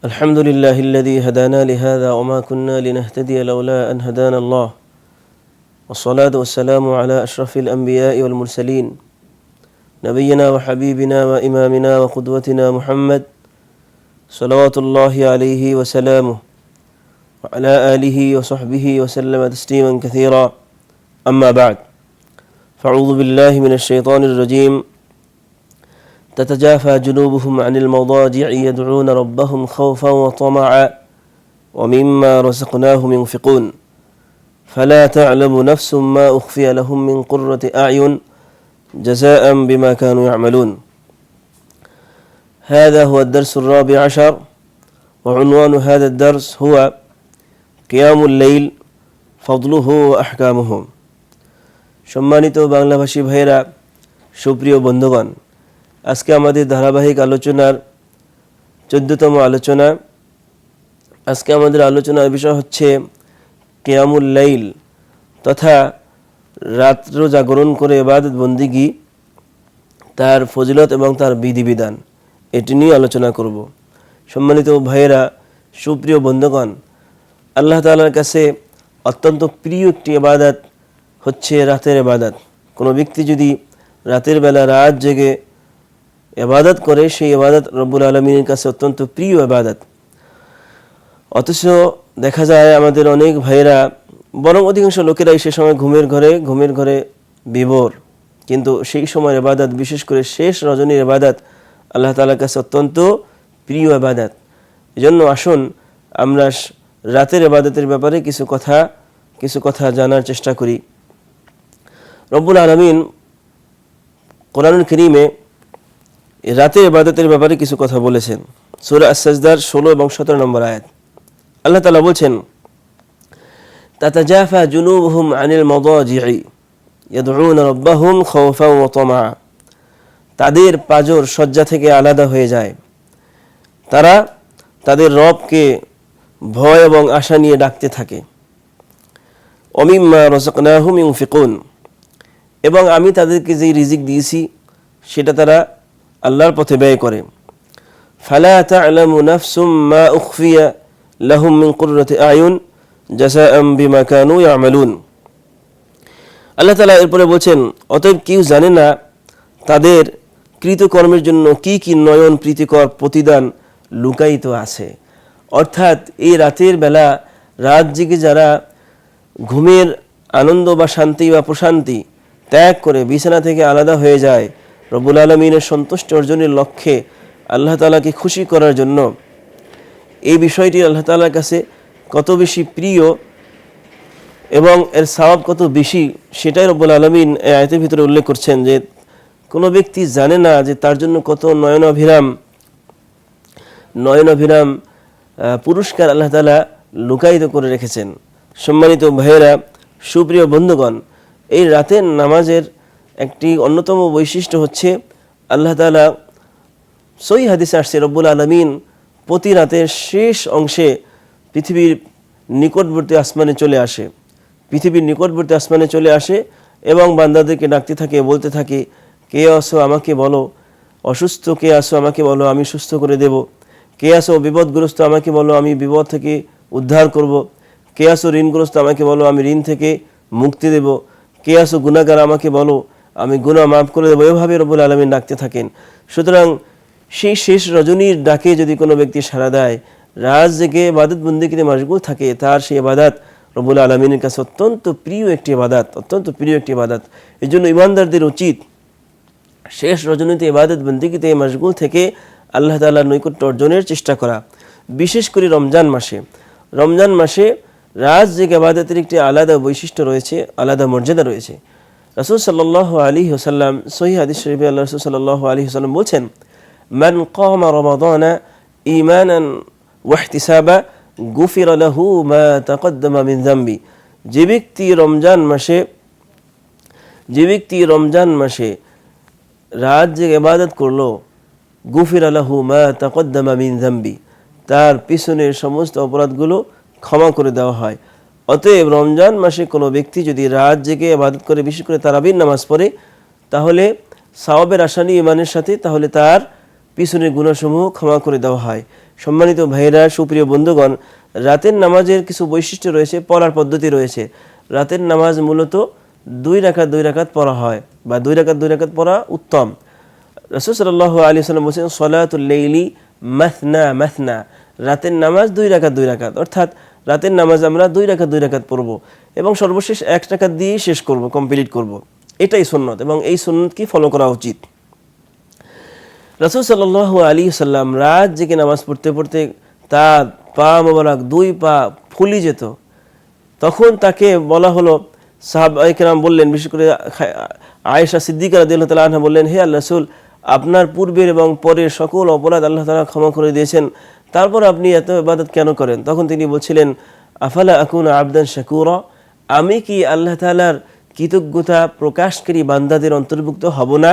الحمد لله الذي هدانا لهذا وما كنا لنهتدي لولا أن هدانا الله. والصلاة والسلام على أشرف الأنبياء والمرسلين. نبينا وحبيبنا وإمامنا وقدوتنا محمد صلوات الله عليه وسلامه. وعلى آله وصحبه وسلم تسليما كثيرا. أما بعد فأعوذ بالله من الشيطان الرجيم. تتجافى جنوبهم عن المضاجع يدعون ربهم خوفا وطمعا ومما رزقناهم ينفقون فلا تعلم نفس ما أخفي لهم من قرة أعين جزاء بما كانوا يعملون هذا هو الدرس الرابع عشر وعنوان هذا الدرس هو قيام الليل فضله وأحكامه সম্মানিত বাংলাভাষী ভাইয়েরা সুপ্রিয় বন্ধুগণ আজকে আমাদের ধারাবাহিক আলোচনার চোদ্দতম আলোচনা। আজকে আমাদের আলোচনার বিষয় হচ্ছে কেয়ামুল লাইল তথা রাত্র জাগরণ করে এবাদত বন্দিগি, তার ফজিলত এবং তার বিধিবিধান। এটি নিয়ে আলোচনা করব। সম্মানিত ভাইয়েরা, সুপ্রিয় বন্ধুগণ, আল্লাহ তাআলার কাছে অত্যন্ত প্রিয় একটি এবাদত হচ্ছে রাতের এবাদত কোনো ব্যক্তি যদি রাতের বেলা রাত জেগে এবাদত করে, সেই এবাদত রব্বুল আলমীর কাছে অত্যন্ত প্রিয় এবাদত অথচ দেখা যায় আমাদের অনেক ভাইয়েরা, বরং অধিকাংশ লোকেরাই সে সময় ঘুমের ঘরে ঘুমের ঘরে বিভোর। কিন্তু সেই সময়ের এবাদত বিশেষ করে শেষ রজনীর এবাদত আল্লাহ তালার কাছে অত্যন্ত প্রিয় এবাদত এজন্য আসুন, আমরা রাতের এবাদতের ব্যাপারে কিছু কথা কিছু কথা জানার চেষ্টা করি। রব্বুল আলমিন কোরআনুল করিমে রাতের ইবাদতের ব্যাপারে কিছু কথা বলেছেন। সুরা আসাজদার ষোলো এবং সতেরো নম্বর আয়াত। আল্লাহ তালা বলছেন, তাতাজাফা জুনুবহুম আনিল মদাজি'i ইয়াদউন রাব্বাহুম খাওফাও তাদের পাজর শয্যা থেকে আলাদা হয়ে যায়। তারা তাদের রবকে ভয় এবং আশা নিয়ে ডাকতে থাকে। অমিম্মা রসাকনাহুম ইউফিকুন এবং আমি তাদেরকে যেই রিজিক দিয়েছি, সেটা তারা আল্লাহর পথে ব্যয় করে। মা উখফিয়া আয়ুন বিমা কানু আল্লাহ তাআলা এরপরে বলছেন, অতএব কেউ জানে না তাদের কৃতকর্মের জন্য কি কি নয়ন, প্রীতিকর প্রতিদান লুকায়িত আছে। অর্থাৎ এই রাতের বেলা, রাত জেগে যারা ঘুমের আনন্দ বা শান্তি বা প্রশান্তি ত্যাগ করে বিছানা থেকে আলাদা হয়ে যায় রবুল আলমিনের সন্তুষ্টি অর্জনের লক্ষ্যে আল্লাহ তালাকে খুশি করার জন্য এই বিষয়টি আল্লাহ তালার কাছে কত বেশি প্রিয় এবং এর স্বভাব কত বেশি সেটাই রব্বুল আলমিন আয়তের ভিতরে উল্লেখ করছেন যে কোনো ব্যক্তি জানে না যে তার জন্য কত নয়নাভিরাম নয়নাভিরাম পুরস্কার আল্লাহ তালা লুকায়িত করে রেখেছেন। সম্মানিত ভাইয়েরা, সুপ্রিয় বন্ধুগণ, এই রাতের নামাজের একটি অন্যতম বৈশিষ্ট্য হচ্ছে আল্লাহ তালা সই হাদিসে আসছে, রব্বুল আলমিন প্রতি রাতের শেষ অংশে পৃথিবীর নিকটবর্তী আসমানে চলে আসে। পৃথিবীর নিকটবর্তী আসমানে চলে আসে এবং বান্দাদেরকে ডাকতে থাকে, বলতে থাকে, কে আসো আমাকে বলো, অসুস্থ কে আসো আমাকে বলো, আমি সুস্থ করে দেব। কে আসো বিপদগ্রস্ত আমাকে বলো, আমি বিপদ থেকে উদ্ধার করব। কে আসো ঋণগ্রস্ত আমাকে বলো, আমি ঋণ থেকে মুক্তি দেব। কে আসো গুণাগার আমাকে বলো আমি গুণা মাফ করে দেবো। এভাবে রবুল আলমিন ডাকতে থাকেন। সুতরাং সেই শেষ রজনীর ডাকে যদি কোনো ব্যক্তি সাড়া দেয় রাজ জেগে বাদত বন্দিকিতে মশগুল থাকে, তার সেই বাদাত রবুল আলমিনের কাছে অত্যন্ত প্রিয় একটি বাদাত অত্যন্ত প্রিয় একটি বাদাত এই জন্য ইমানদারদের উচিত শেষ রজনীতে ইবাদত বন্দিগিতে মশগুল থেকে আল্লাহ তাআলার নৈকট্য অর্জনের চেষ্টা করা। বিশেষ করে রমজান মাসে। রমজান মাসে রাজ যে ইবাদতের একটি আলাদা বৈশিষ্ট্য রয়েছে, আলাদা মর্যাদা রয়েছে। রাসূল সহিহ হাদিস শরীফে আল্লাহ রাসূল আলাইহি ওয়াসাল্লাম বলছেন, মান ওয়াহতিসাবা গুফির মা তাকদ্দামা মিন যামবি। যে ব্যক্তি রমজান মাসে, যে ব্যক্তি রমজান মাসে রাত যে ইবাদত করল, গুফির আলাহু মা তাকদ্দামা মিন জাম্বি তার পিছনের সমস্ত অপরাধগুলো ক্ষমা করে দেওয়া হয়। অতএব রমজান মাসে কোনো ব্যক্তি যদি রাত জেগে ইবাদত করে, বিশেষ করে তারাবির নামাজ পড়ে, তাহলে সাওয়াবের আশা নিয়ে ইমানের সাথে, তাহলে তার পিছনের গুণাসমূহ ক্ষমা করে দেওয়া হয়। সম্মানিত ভাইরা সুপ্রিয় বন্ধুগণ, রাতের নামাজের কিছু বৈশিষ্ট্য রয়েছে, পড়ার পদ্ধতি রয়েছে। রাতের নামাজ মূলত দুই রাকাত, দুই রাখাত পড়া হয়, বা দুই রাকাত দুই রাকাত পড়া উত্তম। রসুল আলী সাল্লাম বলছেন সলাতুল্লেইলি মাথনা মাথনা রাতের নামাজ দুই রাকাত দুই রাকাত। অর্থাৎ রাতের নামাজ আমরা দুই রাকাত দুই রাকাত পড়ব এবং সর্বশেষ এক রাকাত দিয়েই শেষ করব কমপ্লিট করব। এটাই সুন্নত এবং এই সুন্নতকে ফলো করা উচিত। রসুল সাল্লাহ আলী সাল্লাম রাত জেগে নামাজ পড়তে পড়তে তার পা মোবারক দুই পা ফুলি যেত। তখন তাকে বলা হলো সাহাব একরাম বললেন, বিশেষ করে আয়েশা সিদ্দিকা রাদিয়াল্লাহু তাআলা আনহা বললেন, হে আল্লাহ রাসূল, আপনার পূর্বের এবং পরের সকল অপরাধ আল্লাহ তালা ক্ষমা করে দিয়েছেন। তারপর আপনি এত ইবাদত কেন করেন? তখন তিনি বলছিলেন, আফালা আকুন আবদান শাকুরা? আমি কি আল্লাহ তাআলার কৃতজ্ঞতা প্রকাশকারী বান্দাদের অন্তর্ভুক্ত হব না?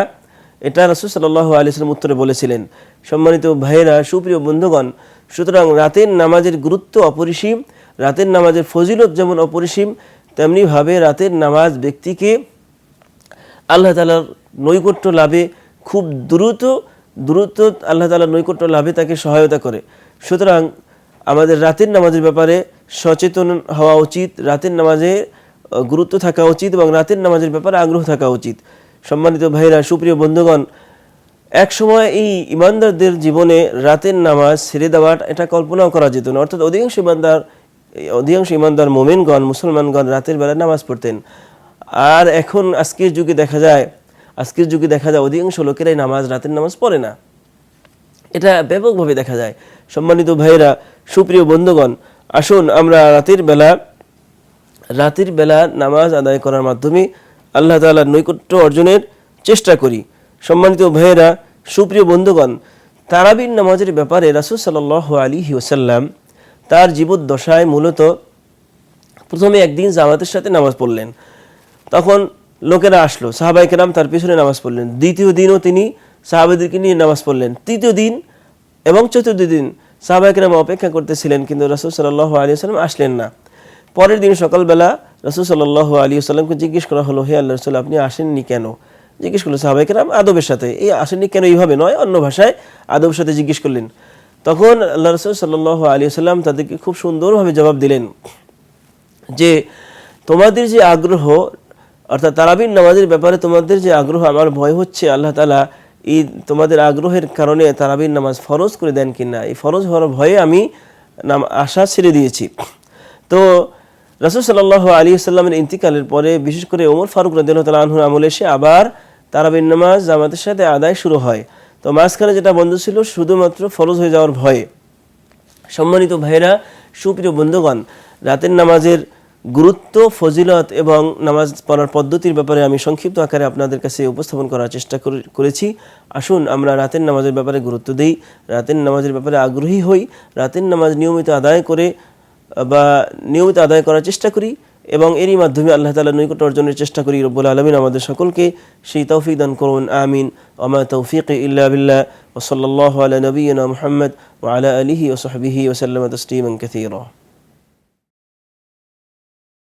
এটা রাসূল সাল্লাল্লাহু আলাইহি সাল্লাম উত্তরে বলেছিলেন। সম্মানিত ভাইয়েরা, সুপ্রিয় বন্ধুগণ, সুতরাং রাতের নামাজের গুরুত্ব অপরিসীম, রাতের নামাজের ফজিলত যেমন অপরিসীম, তেমনিভাবে রাতের নামাজ ব্যক্তিকে আল্লাহ তালার নৈকট্য লাভে খুব দ্রুত দ্রুত আল্লাহ তালার নৈকট্য লাভে তাকে সহায়তা করে। সুতরাং আমাদের রাতের নামাজের ব্যাপারে সচেতন হওয়া উচিত, রাতের নামাজে গুরুত্ব থাকা উচিত এবং রাতের নামাজের ব্যাপারে আগ্রহ থাকা উচিত। সম্মানিত ভাইরা, সুপ্রিয় বন্ধুগণ, এক সময় এই ইমানদারদের জীবনে রাতের নামাজ ছেড়ে দেওয়াটা এটা কল্পনাও করা যেত না। অর্থাৎ অধিকাংশ ইমানদার অধিকাংশ ইমানদার মোমেনগণ, মুসলমানগণ রাতের বেলায় নামাজ পড়তেন। আর এখন আজকের যুগে দেখা যায়, আজকের যুগে দেখা যায় অধিকাংশ লোকেরাই নামাজ, রাতের নামাজ পড়ে না। এটা ব্যাপকভাবে দেখা যায়। সম্মানিত ভাইরা সুপ্রিয় বন্ধুগণ, আসুন আমরা রাতের বেলা রাতের বেলা নামাজ আদায় করার মাধ্যমে আল্লাহ তাআলার নৈকট্য অর্জনের চেষ্টা করি। সম্মানিত ভাইয়েরা, সুপ্রিয় বন্ধুগণ, তারাবির নামাজের ব্যাপারে রাসূল সাল্লাল্লাহু আলাইহি ওয়াসাল্লাম তার জীবদ্দশায় মূলত প্রথমে একদিন জামাতের সাথে নামাজ পড়লেন। তখন লোকেরা আসলো সাহাবাই কেরাম তার পিছনে নামাজ পড়লেন। দ্বিতীয় দিনও তিনি সাহাবাদেরকে নিয়ে নামাজ পড়লেন। তৃতীয় দিন এবং চতুর্থ দিন সাহাবাই কেরাম অপেক্ষা করতেছিলেন, কিন্তু রসুল সাল্লাহ আলী সাল্লাম আসলেন না। পরের দিন সকালবেলা রসুল সাল্লাহ আলী সাল্লামকে জিজ্ঞেস করা হলো, হে আল্লাহ রসুল, আপনি আসেননি কেন? জিজ্ঞেস করল সাহাবাই কেরাম, আদবের সাথে। এই আসেননি কেন এইভাবে নয়, অন্য ভাষায় আদবের সাথে জিজ্ঞেস করলেন। তখন আল্লাহ রসুল সাল্লাহ আলী সাল্লাম তাদেরকে খুব সুন্দরভাবে জবাব দিলেন যে, তোমাদের যে আগ্রহ, অর্থাৎ তারাবির নামাজের ব্যাপারে তোমাদের যে আগ্রহ, আমার ভয় হচ্ছে, আল্লাহ তালা এই তোমাদের আগ্রহের কারণে তারাবির নামাজ ফরজ করে দেন কিনা এই ফরজ হওয়ার ভয়ে আমি নাম আশা ছেড়ে দিয়েছি। তো রাসুল সাল্লাহ আলী সাল্লামের ইন্তিকালের পরে বিশেষ করে ওমর ফারুক রাদিয়াল্লাহু তাআলা আনহুর আমলে এসে আবার তারাবির নামাজ জামাতের সাথে আদায় শুরু হয়। তো মাঝখানে যেটা বন্ধ ছিল শুধুমাত্র ফরজ হয়ে যাওয়ার ভয়ে। সম্মানিত ভাইরা সুপ্রিয় বন্ধুগণ, রাতের নামাজের গুরুত্ব, ফজিলত এবং নামাজ পড়ার পদ্ধতির ব্যাপারে আমি সংক্ষিপ্ত আকারে আপনাদের কাছে উপস্থাপন করার চেষ্টা করে- করেছি। আসুন, আমরা রাতের নামাজের ব্যাপারে গুরুত্ব দিই। রাতের নামাজের ব্যাপারে আগ্রহী হই। রাতের নামাজ নিয়মিত আদায় করে, বা নিয়মিত আদায় করার চেষ্টা করি এবং এরই মাধ্যমে আল্লাহ তালা নৈকট্য অর্জনের চেষ্টা করি। রব্বুল আলমিন আমাদের সকলকে সেই তৌফিক দান করুন। আমিন। ওমা তৌফিক ইল্লা বিল্লাহ। ওসল্লাহ আলা নবীনা মুহাম্মদ ওয়ালা আলিহি ওসহবিহি ওসাল্লাম তসলিমান কাথীরা